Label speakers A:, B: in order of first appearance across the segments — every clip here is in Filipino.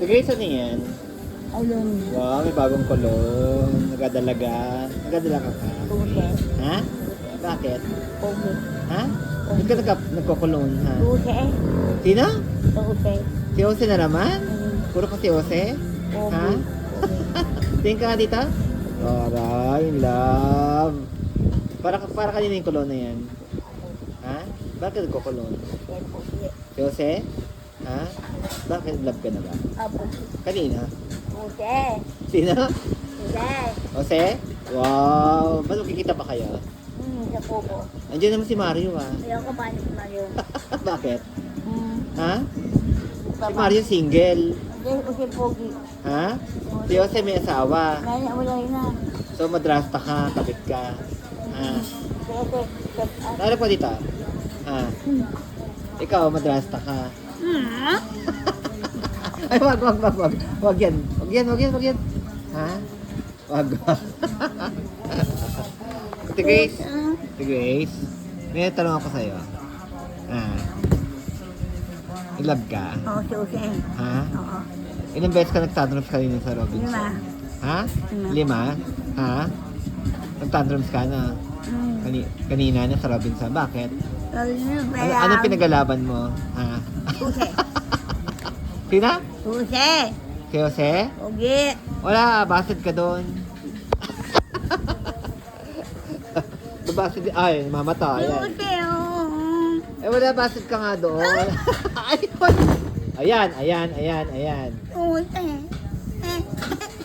A: Grace, ano yan?
B: Ayun.
A: Wow, may bagong kulong. Nagadalaga. Nagadala ka.
B: Tuse.
A: Ha? Bakit?
B: Pogi.
A: Ha? Ba't ka nagka, nagkukulong, ha?
B: Tuse.
A: Sino?
B: Tuse.
A: Si Jose na naman?
B: Mm.
A: Puro ka si Jose?
B: Pogi.
A: Ha? Tingin ka nga dito? Aray, love. Para, para kanina yung kulong na yan. Ha? Bakit nagkukulong? Si Jose? Ha? Bakit love ka na ba?
B: Pogi.
A: Kanina?
B: Tuse.
A: Sino?
B: Tuse.
A: Jose? Wow! Ba't magkikita pa kayo?
B: Hmm, sa pogo.
A: Andiyan naman si Mario ah.
B: Ayaw ko paano si Mario.
A: Bakit?
B: Hmm.
A: Ha? Si Mario single.
B: Hindi si Pogi.
A: Ha? Si Jose may asawa.
B: Ngayon, wala na.
A: So madrasta ka, kabit ka. Ha?
B: Kasi,
A: Narap ka dito? Ha?
B: Hmm.
A: Ikaw, madrasta ka.
B: Hmm?
A: Ay, wag, wag, wag, wag. Wag yan. Wag yan, wag yan, wag yan. Ha? Wag, wag. Ate Grace. Ate Grace. May tanong ako sa'yo. Ah. In love ka?
B: Oo, si.
A: Ha?
B: Oo.
A: Ilang beses ka nagtantrums kanina sa Robinson?
B: Lima.
A: Ha?
B: Lima.
A: Lima? Ha? Nagtantrums ka na
B: Hmm.
A: kani kanina na sa Robinson. Bakit?
B: Ano,
A: Ano, pinagalaban mo? Ha?
B: Use.
A: Sina?
B: Use.
A: Si Jose?
B: Pogi.
A: Wala, basid ka doon. Basid, ay, mamata. Ayan.
B: Use. oh.
A: Eh, wala, basid ka nga doon. Ayun. Ayan, ayan, ayan, ayan.
B: Use. Eh,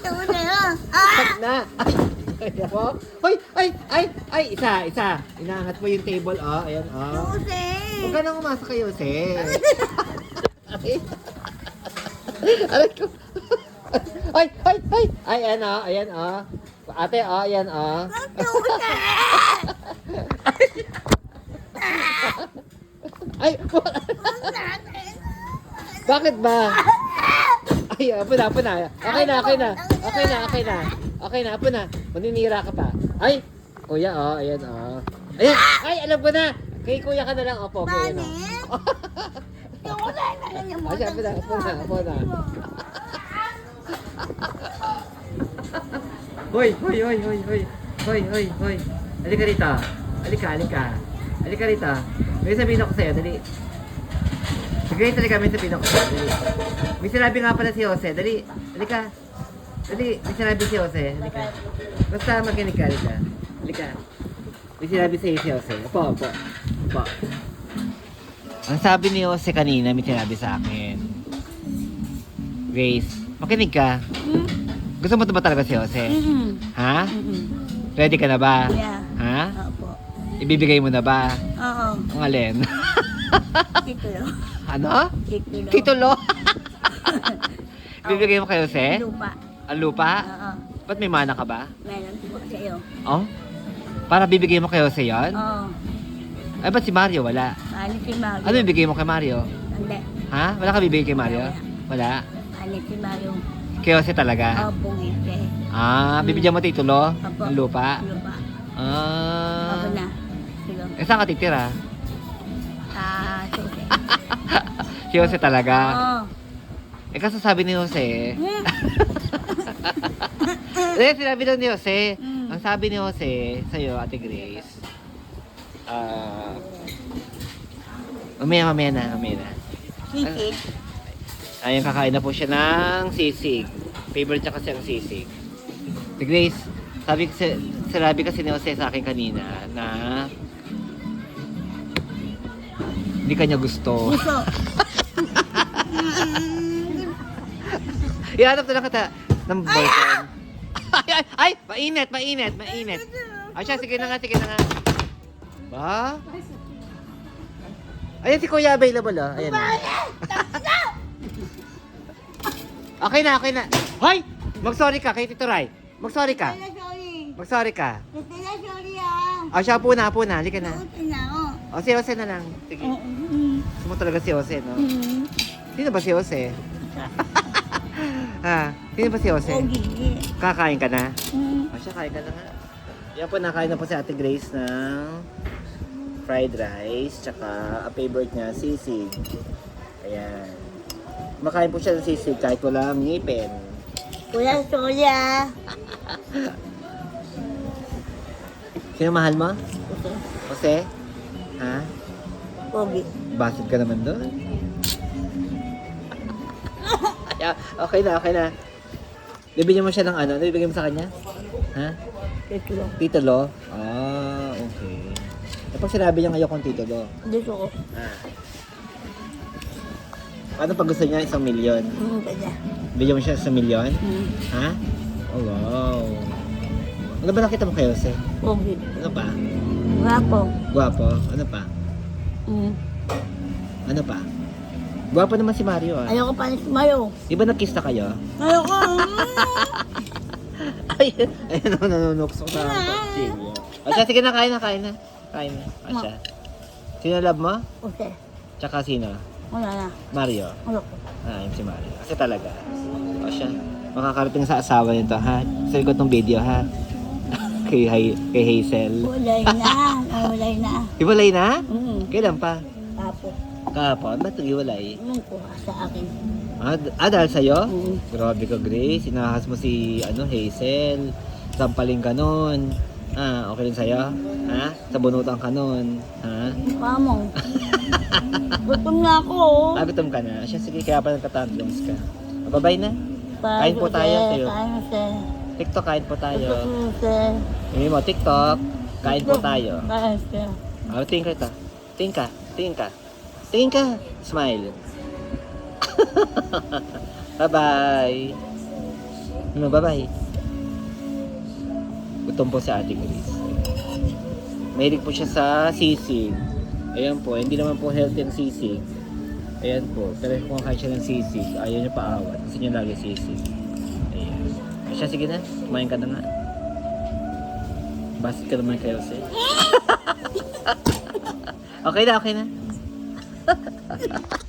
B: Use. ah.
A: Cut na. Ay, kaya mo? Hoy, ay, ay, ay, isa, isa. Inaangat mo yung table, oh. Ayan, oh.
B: Use.
A: Huwag ka nang umasa kayo, Jose. Ay, aray ko. Ay, ay, ay. Ay, ayan, oh. Ayan, oh. Ate, oh, ayan, oh. Ay, bakit ba? Ay, apo na, apo na. Okay na, okay na. Okay na, okay na. Okay na, apo na. Maninira ka pa. Ay, kuya, oh, ayan, oh. Ayan, ay, alam ko na. Kay kuya ka na lang, opo, kuya na. Ay, apo na, apo na, apo na. Hoy, hoy, hoy, hoy, hoy. Hoy, hoy, hoy. Halika rito. Halika, halika. Halika rito. May sabihin ako sa'yo, dali. Sige, halika, may sabihin ako sa'yo, dali. May sinabi nga pala si Jose, dali. Halika. Dali, may sinabi si Jose, halika. Basta makinig ka, halika. Halika. May sinabi sa'yo si Jose. Opo, opo. Opo. Ang sabi ni Jose kanina, may sinabi sa akin. Grace, makinig ka. Gusto mo ba talaga si Jose? Ha? Ready ka na ba?
B: Yeah.
A: Ha?
B: Opo.
A: Ibibigay mo na ba?
B: Oo.
A: Ang alin?
B: Titulo.
A: ano?
B: Titulo.
A: Titulo? Ibibigay mo kay Jose?
B: Lupa.
A: Ang lupa?
B: Oo.
A: Ba't may mana ka ba?
B: Meron po sa iyo.
A: Oh? Para bibigay mo kay Jose yon?
B: Oo.
A: Ay, ba't si Mario wala?
B: Ano si Mario?
A: Ano bibigay mo kay Mario?
B: Hindi.
A: Ha? Wala ka bibigay kay Mario? Wala?
B: Ano si Mario?
A: Kay Jose talaga?
B: Opo, ngiti.
A: Ah, bibigyan mo titulo?
B: Opo.
A: Ng lupa?
B: Lupa.
A: Ah.
B: Opo na. Sige.
A: Eh, saan ka titira?
B: Ah, sige.
A: Si Jose talaga?
B: Oo.
A: Eh, kaso sabi ni Jose,
B: Hmm.
A: Eh, sinabi daw ni Jose.
B: Mm.
A: Ang sabi ni Jose sa'yo, Ate Grace, ah, mamaya, mamaya na, mamaya na.
B: Sisig.
A: Ayun, kakain na po siya ng sisig. Favorite niya kasi ang sisig. Ate Grace, sabi, kasi- sinabi kasi ni Jose sa akin kanina na hindi kanya gusto.
B: Gusto.
A: Ihanap na lang kita ng boyfriend. Ay, ay, ay, mainit, mainit, mainit. Ay siya, sige na nga, sige na nga. Ba? Ayan si Kuya available oh. Ayan. oh. Okay na, okay na. Hoy! Mag-sorry ka kay Tito Ray. Mag-sorry ka.
B: sorry.
A: Mag-sorry ka.
B: Ah.
A: O siya, puna, puna. Halika na.
B: Buti na, oh.
A: O, si Jose na lang. Sige.
B: Mm,
A: Gusto mo talaga si Jose, no?
B: mm.
A: Sino ba si Jose? ha? Sino ba si Jose?
B: Pogi.
A: Kakain ka na?
B: Mm.
A: O siya, kain ka na nga. Yan po, nakain na po si Ate Grace ng fried rice, tsaka a favorite niya, sisig. Ayan. Makain po siya ng sisig kahit wala ngipin.
B: Kuya, Julia.
A: Sino mahal mo? Jose? Ha?
B: Pogi.
A: Basit ka naman doon. Ay, okay na, okay na. Bibigyan mo siya ng ano? Ano bibigyan mo sa kanya? Ha?
B: Lang.
A: Titulo? Ah, okay. Kapag sinabi niya ngayon kung titulo,
B: Dito ko.
A: ah. Ano pag gusto niya isang milyon?
B: Hmm, kanya.
A: Bigyan mo siya isang milyon?
B: Hmm.
A: Ha? Oh, wow. Ano ba nakita mo kay Jose?
B: Pogi.
A: Ano pa?
B: Ko.
A: Gwapo? Ano pa?
B: Hmm.
A: Pa? Gwapo naman si Mario ah.
B: Ayoko pa ni Mayo.
A: Di ba nag-kiss na kayo?
B: Ayoko.
A: Ay, ayun na, nanunukso na ang kutsilyo. O siya, sige na, kain na, kain na. Kain na. O siya. Sino love mo?
B: Okay.
A: Tsaka sino?
B: Wala na.
A: Mario.
B: Wala ko.
A: Ah, yun si Mario. Kasi talaga. O siya. Makakarating sa asawa nito, ha? Sa likod ng video, ha? kay, Hay- kay Hazel.
B: Walay na. Walay na.
A: Iwalay na?
B: Hmm.
A: Kailan pa?
B: Tapo.
A: Kahapon? Ba't iwalay?
B: Anong kuha sa akin?
A: Ah, ah dahil sa'yo?
B: Hmm.
A: Grabe ka, Grace. Sinahas mo si, ano, Hazel. Sampaling ka nun. Ah, okay rin sa'yo? Ha? Sabunutan ka nun. Ha?
B: Kamong. Gutom na ako. oh.
A: Ah, gutom ka na. Siya, sige, kaya pa nagtatantrums ka. Ah, Babay na. Kain po tayo. Teo.
B: Kain Jose.
A: TikTok, kain po tayo.
B: Jose.
A: Hindi mo, TikTok. Kain po tayo.
B: Kain Jose.
A: Ah, tingin ka ito. Tingin ka. Tingin ka. Tingin ka. Smile. bye-bye. Ano, bye-bye. Gutom po si Ate Grace. Mahilig po siya sa sisig. Ayan po, hindi naman po healthy ang sisig. Ayan po, pero kung kumakain siya ng sisig, ayaw niya paawat. Gusto niya lagi sisig. Ayan. Ay siya, sige na. Kumain ka na nga. Basit ka naman kayo, Jose. okay na, okay na. ハハハハ!